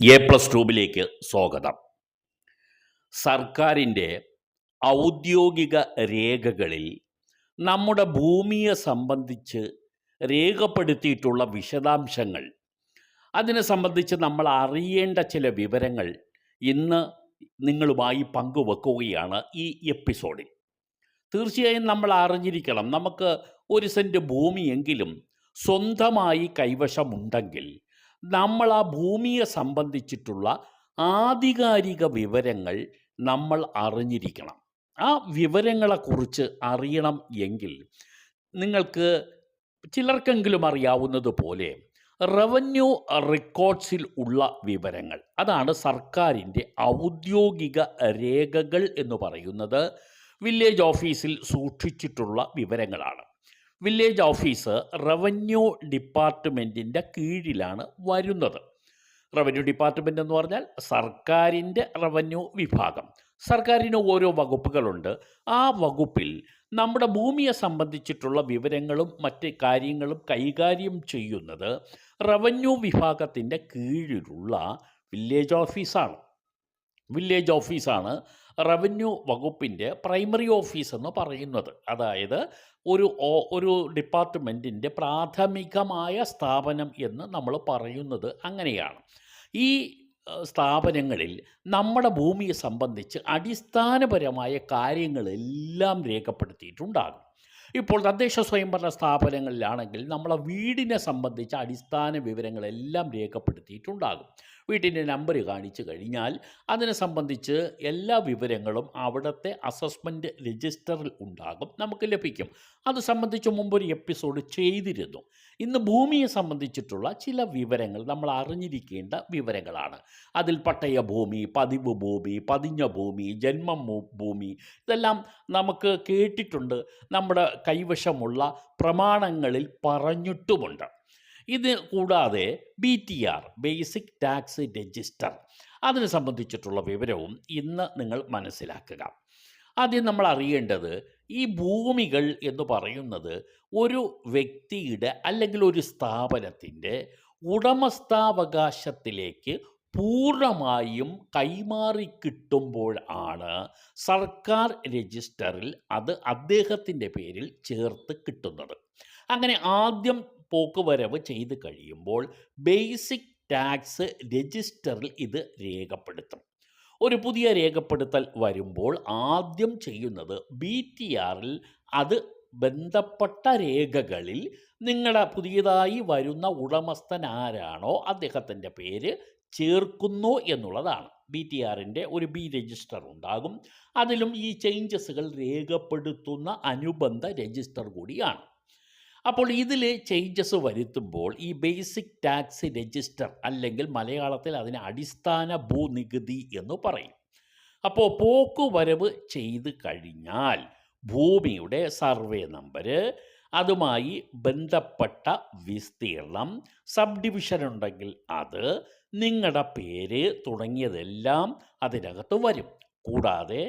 A plus ട്യൂബിലേക്ക് സ്വാഗതം. സർക്കാരിന്റെ ഔദ്യോഗിക രേഖകളിൽ നമ്മുടെ ഭൂമിയെ സംബന്ധിച്ച് രേഖപ്പെടുത്തിയിട്ടുള്ള വിശദാംശങ്ങൾ അതിനെ സംബന്ധിച്ച് നമ്മൾ അറിയേണ്ട ചില വിവരങ്ങൾ ഇന്ന് നിങ്ങളുമായി പങ്കുവെക്കുകയാണ് ഈ എപ്പിസോഡിൽ. തീർച്ചയായും നമ്മൾ അറിഞ്ഞിരിക്കണം നമുക്ക് ഒരു സെന്റ് ഭൂമിയെങ്കിലും സ്വന്തമായി കൈവശമുണ്ടെങ്കിൽ നമ്മൾ ആ ഭൂമിയെ സംബന്ധിച്ചിട്ടുള്ള ആധികാരിക വിവരങ്ങൾ നമ്മൾ അറിഞ്ഞിരിക്കണം. ആ വിവരങ്ങളെക്കുറിച്ച് അറിയണം എങ്കിൽ നിങ്ങൾക്ക് ചിലർക്കെങ്കിലും അറിയാവുന്നതുപോലെ റവന്യൂ റെക്കോർഡ്സിൽ ഉള്ള വിവരങ്ങൾ അതാണ് സർക്കാരിന്റെ ഔദ്യോഗിക രേഖകൾ എന്ന് പറയുന്നത് വില്ലേജ് ഓഫീസിൽ സൂക്ഷിച്ചിട്ടുള്ള വിവരങ്ങളാണ്. വില്ലേജ് ഓഫീസ് റവന്യൂ ഡിപ്പാർട്ട്മെന്റിന്റെ കീഴിലാണ് വരുന്നത്. റവന്യൂ ഡിപ്പാർട്ട്മെന്റ് എന്ന് പറഞ്ഞാൽ സർക്കാരിന്റെ റവന്യൂ വിഭാഗം. സർക്കാരിന് ഓരോ വകുപ്പുകളുണ്ട്. ആ വകുപ്പിൽ നമ്മുടെ ഭൂമിയെ സംബന്ധിച്ചിട്ടുള്ള വിവരങ്ങളും മറ്റ് കാര്യങ്ങളും കൈകാര്യം ചെയ്യുന്നത് റവന്യൂ വിഭാഗത്തിന്റെ കീഴിലുള്ള വില്ലേജ് ഓഫീസാണ്. വില്ലേജ് ഓഫീസാണ് റവന്യൂ വകുപ്പിന്റെ പ്രൈമറി ഓഫീസ് എന്ന് പറയുന്നത്. അതായത് ഒരു ഒരു ഡിപ്പാർട്ട്മെന്റിന്റെ പ്രാഥമികമായ സ്ഥാപനം എന്ന് നമ്മൾ പറയുന്നത് അങ്ങനെയാണ്. ഈ സ്ഥാപനങ്ങളിൽ നമ്മുടെ ഭൂമിയെ സംബന്ധിച്ച് അടിസ്ഥാനപരമായ കാര്യങ്ങളെല്ലാം രേഖപ്പെടുത്തിയിട്ടുണ്ടാകും. ഇപ്പോൾ തദ്ദേശ സ്വയംഭരണ സ്ഥാപനങ്ങളിലാണെങ്കിൽ നമ്മളെ വീടിനെ സംബന്ധിച്ച് അടിസ്ഥാന വിവരങ്ങളെല്ലാം രേഖപ്പെടുത്തിയിട്ടുണ്ടാകും. വീട്ടിന്റെ നമ്പർ കാണിച്ചു കഴിഞ്ഞാൽ അതിനെ സംബന്ധിച്ച് എല്ലാ വിവരങ്ങളും അവിടുത്തെ അസസ്മെന്റ് രജിസ്റ്ററിൽ ഉണ്ടാകും നമുക്ക് ലഭിക്കും. അത് സംബന്ധിച്ച് മുമ്പൊരു എപ്പിസോഡ് ചെയ്തിരുന്നു. ഇന്ന് ഭൂമിയെ സംബന്ധിച്ചിട്ടുള്ള ചില വിവരങ്ങൾ നമ്മൾ അറിഞ്ഞിരിക്കേണ്ട വിവരങ്ങളാണ്. അതിൽ പട്ടയ ഭൂമി പതിവ് ഭൂമി പതിഞ്ഞ ഭൂമി ജന്മം ഭൂമി ഇതെല്ലാം നമുക്ക് കേട്ടിട്ടുണ്ട്. നമ്മുടെ കൈവശമുള്ള പ്രമാണങ്ങളിൽ പറഞ്ഞിട്ടുമുണ്ട്. ഇത് കൂടാതെ B T R basic tax register അതിനെ സംബന്ധിച്ചിട്ടുള്ള വിവരവും ഇന്ന് നിങ്ങൾ മനസ്സിലാക്കുക. ആദ്യം നമ്മൾ അറിയേണ്ടത് ഈ ഭൂമികൾ എന്ന് പറയുന്നത് ഒരു വ്യക്തിയുടെ അല്ലെങ്കിൽ ഒരു സ്ഥാപനത്തിന്റെ ഉടമസ്ഥാവകാശത്തിലേക്ക് പൂർണമായും കൈമാറി കിട്ടുമ്പോഴാണ് സർക്കാർ രജിസ്റ്ററിൽ അത് അദ്ദേഹത്തിന്റെ പേരിൽ ചേർത്ത് കിട്ടുന്നത്. അങ്ങനെ ആദ്യം പോക്കുവരവ് ചെയ്ത് കഴിയുമ്പോൾ ബേസിക് ടാക്സ് രജിസ്റ്ററിൽ ഇത് രേഖപ്പെടുത്തും. ഒരു പുതിയ രേഖപ്പെടുത്തൽ വരുമ്പോൾ ആദ്യം ചെയ്യുന്നത് ബി ടി ആറിൽ അത് ബന്ധപ്പെട്ട രേഖകളിൽ നിങ്ങളുടെ പുതിയതായി വരുന്ന ഉടമസ്ഥൻ ആരാണോ അദ്ദേഹത്തിന്റെ പേര് ചേർക്കുന്നു എന്നുള്ളതാണ്. ബി ടി ആറിന്റെ ഒരു ബി രജിസ്റ്റർ ഉണ്ടാകും. അതിലും ഈ ചേഞ്ചസുകൾ രേഖപ്പെടുത്തുന്ന അനുബന്ധ രജിസ്റ്റർ കൂടിയാണ്. അപ്പോൾ ഇതിൽ ചേഞ്ചസ് വരുത്തുമ്പോൾ ഈ ബേസിക് ടാക്സ് രജിസ്റ്റർ അല്ലെങ്കിൽ മലയാളത്തിൽ അതിന് അടിസ്ഥാന ഭൂനികുതി എന്ന് പറയും. അപ്പോൾ പോക്കുവരവ് ചെയ്ത് കഴിഞ്ഞാൽ ഭൂമിയുടെ സർവേ നമ്പർ അതുമായി ബന്ധപ്പെട്ട വിസ്തീർണം സബ് ഡിവിഷൻ ഉണ്ടെങ്കിൽ അത് നിങ്ങളുടെ പേര് തുടങ്ങിയതെല്ലാം അതിനകത്ത് വരും. കൂടാതെ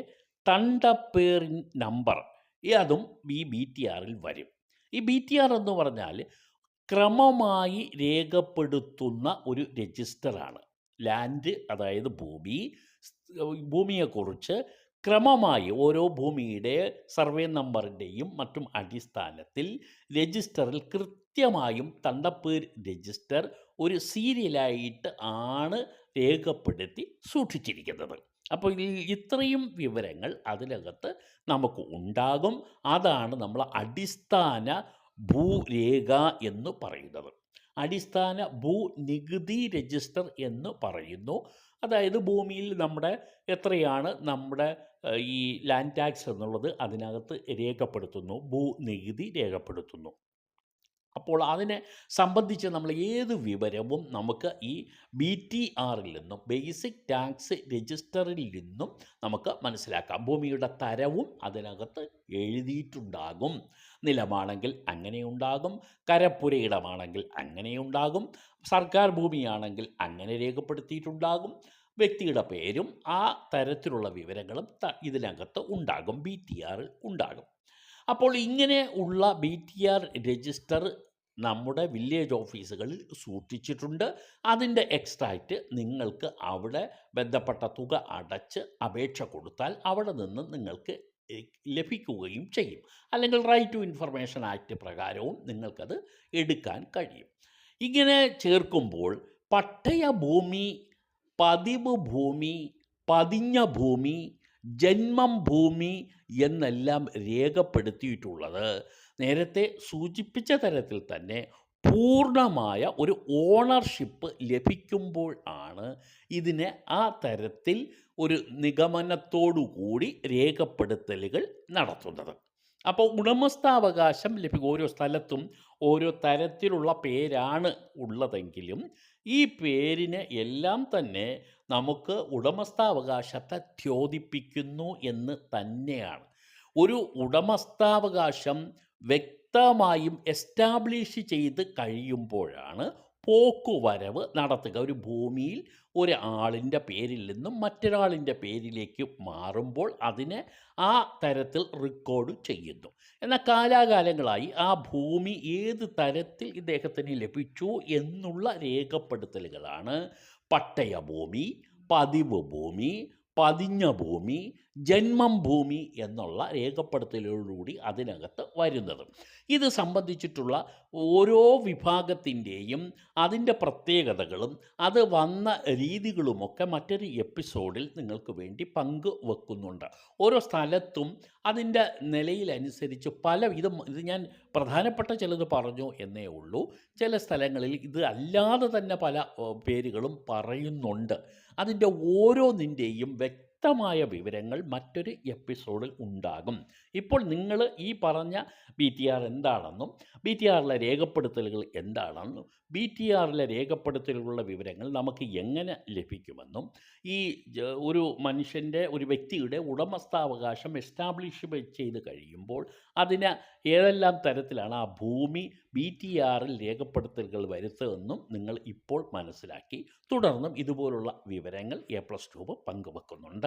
തണ്ടപ്പേറിൻ നമ്പർ അതും ഈ ബി ടി ആറിൽ വരും. ഈ ബി ടി ആർ എന്ന് പറഞ്ഞാൽ ക്രമമായി രേഖപ്പെടുത്തുന്ന ഒരു രജിസ്റ്ററാണ്. ലാൻഡ് അതായത് ഭൂമി ഭൂമിയെക്കുറിച്ച് ക്രമമായി ഓരോ ഭൂമിയുടെ സർവേ നമ്പറിന്റെയും മറ്റും അടിസ്ഥാനത്തിൽ രജിസ്റ്ററിൽ കൃത്യമായും തണ്ടപ്പേർ രജിസ്റ്റർ ഒരു സീരിയലായിട്ട് ആണ് രേഖപ്പെടുത്തി സൂക്ഷിച്ചിരിക്കുന്നത്. അപ്പോൾ ഇത്രയും വിവരങ്ങൾ അതിനകത്ത് നമുക്ക് ഉണ്ടാകും. അതാണ് നമ്മൾ അടിസ്ഥാന ഭൂരേഖ എന്ന് പറയുന്നത്. അടിസ്ഥാന ഭൂനികുതി രജിസ്റ്റർ എന്ന് പറയുന്നു. അതായത് ഭൂമിയിൽ നമ്മുടെ എത്രയാണ് നമ്മുടെ ഈ ലാൻഡ് ടാക്സ് എന്നുള്ളത് അതിനകത്ത് രേഖപ്പെടുത്തുന്നു. ഭൂനികുതി രേഖപ്പെടുത്തുന്നു. അപ്പോൾ അതിനെ സംബന്ധിച്ച് നമ്മൾ ഏത് വിവരവും നമുക്ക് ഈ ബി ടി ആറിൽ നിന്നും ബേസിക് ടാക്സ് രജിസ്റ്ററിൽ നിന്നും നമുക്ക് മനസ്സിലാക്കാം. ഭൂമിയുടെ തരവും അതിനകത്ത് എഴുതിയിട്ടുണ്ടാകും. നിലമാണെങ്കിൽ അങ്ങനെയുണ്ടാകും. കരപ്പുരയിടമാണെങ്കിൽ അങ്ങനെയുണ്ടാകും. സർക്കാർ ഭൂമിയാണെങ്കിൽ അങ്ങനെ രേഖപ്പെടുത്തിയിട്ടുണ്ടാകും. വ്യക്തിയുടെ പേരും ആ തരത്തിലുള്ള വിവരങ്ങളും ഇതിനകത്ത് ഉണ്ടാകും. ബി ടി ആറിൽ ഉണ്ടാകും. അപ്പോൾ ഇങ്ങനെ ഉള്ള ബി ടി ആർ രജിസ്റ്റർ നമ്മുടെ വില്ലേജ് ഓഫീസുകളിൽ സൂക്ഷിച്ചിട്ടുണ്ട്. അതിന്റെ എക്സ്ട്രാക്റ്റ് നിങ്ങൾക്ക് അവിടെ ബന്ധപ്പെട്ട തുക അടച്ച് അപേക്ഷ കൊടുത്താൽ അവിടെ നിന്ന് നിങ്ങൾക്ക് ലഭിക്കുകയും ചെയ്യും. അല്ലെങ്കിൽ റൈറ്റ് ടു ഇൻഫർമേഷൻ ആക്ട് പ്രകാരവും നിങ്ങൾക്കത് എടുക്കാൻ കഴിയും. ഇങ്ങനെ ചേർക്കുമ്പോൾ പട്ടയ ഭൂമി പതിവ് ഭൂമി പതിഞ്ഞ ഭൂമി ജന്മം ഭൂമി എന്നെല്ലാം രേഖപ്പെടുത്തിയിട്ടുള്ളത് നേരത്തെ സൂചിപ്പിച്ച തരത്തിൽ തന്നെ പൂർണമായ ഒരു ഓണർഷിപ്പ് ലഭിക്കുമ്പോൾ ആണ് ഇതിനെ ആ തരത്തിൽ ഒരു നിഗമനത്തോടു കൂടി രേഖപ്പെടുത്തലുകൾ നടത്തുന്നത്. അപ്പോൾ ഉടമസ്ഥാവകാശം ലഭിക്കും ഓരോ സ്ഥലത്തും ഓരോ തരത്തിലുള്ള പേരാണ് ഉള്ളതെങ്കിലും ഈ പേരിന് എല്ലാം തന്നെ നമുക്ക് ഉടമസ്ഥാവകാശത്തെ ദ്യോതിപ്പിക്കുന്നു എന്ന് തന്നെയാണ്. ഒരു ഉടമസ്ഥാവകാശം വ്യക്തമായും എസ്റ്റാബ്ലിഷ് ചെയ്ത് കഴിയുമ്പോഴാണ് പോക്കുവരവ് നടത്തുക. ഒരു ഭൂമിയിൽ ഒരാളിന്റെ പേരിൽ നിന്നും മറ്റൊരാളിന്റെ പേരിലേക്ക് മാറുമ്പോൾ അതിനെ ആ തരത്തിൽ റെക്കോർഡ് ചെയ്യുന്നു. എന്നാൽ കാലാകാലങ്ങളായി ആ ഭൂമി ഏത് തരത്തിൽ ഇദ്ദേഹത്തിന് ലഭിച്ചു എന്നുള്ള രേഖപ്പെടുത്തലുകളാണ് പട്ടയ ഭൂമി പതിവ് ഭൂമി പതിഞ്ഞ ഭൂമി ജന്മം ഭൂമി എന്നുള്ള രേഖപ്പെടുത്തലുകളിലൂടെ അതിനകത്ത് വരുന്നത്. ഇത് സംബന്ധിച്ചിട്ടുള്ള ഓരോ വിഭാഗത്തിന്റെയും അതിന്റെ പ്രത്യേകതകളും അത് വന്ന രീതികളുമൊക്കെ മറ്റൊരു എപ്പിസോഡിൽ നിങ്ങൾക്ക് വേണ്ടി പങ്ക് വെക്കുന്നുണ്ട്. ഓരോ സ്ഥലത്തും അതിന്റെ നിലയിലനുസരിച്ച് പല ഇത് ഇത് ഞാൻ പ്രധാനപ്പെട്ട ചിലത് പറഞ്ഞു എന്നേ ഉള്ളൂ. ചില സ്ഥലങ്ങളിൽ ഇത് അല്ലാതെ തന്നെ പല പേരുകളും പറയുന്നുണ്ട്. അതിന്റെ ഓരോന്നിന്റെയും വ്യക്തമായ വിവരങ്ങൾ മറ്റൊരു എപ്പിസോഡിൽ ഉണ്ടാകും. ഇപ്പോൾ നിങ്ങൾ ഈ പറഞ്ഞ ബി ടി ആർ എന്താണെന്നും ബി ടി ആറിലെ രേഖപ്പെടുത്തലുകൾ എന്താണെന്നും ബി ടി ആറിലെ രേഖപ്പെടുത്തലുകളുള്ള വിവരങ്ങൾ നമുക്ക് എങ്ങനെ ലഭിക്കുമെന്നും ഈ ഒരു മനുഷ്യന്റെ ഒരു വ്യക്തിയുടെ ഉടമസ്ഥാവകാശം എസ്റ്റാബ്ലിഷ് ചെയ്ത് കഴിയുമ്പോൾ അതിന് ഏതെല്ലാം തരത്തിലാണ് ആ ഭൂമി ബി ടി ആറിൽ രേഖപ്പെടുത്തലുകൾ വരുത്തുമെന്നും നിങ്ങൾ ഇപ്പോൾ മനസ്സിലാക്കി. തുടർന്നും ഇതുപോലുള്ള വിവരങ്ങൾ എ പ്ലസ് ട്യൂബ് പങ്കുവെക്കുന്നുണ്ട്.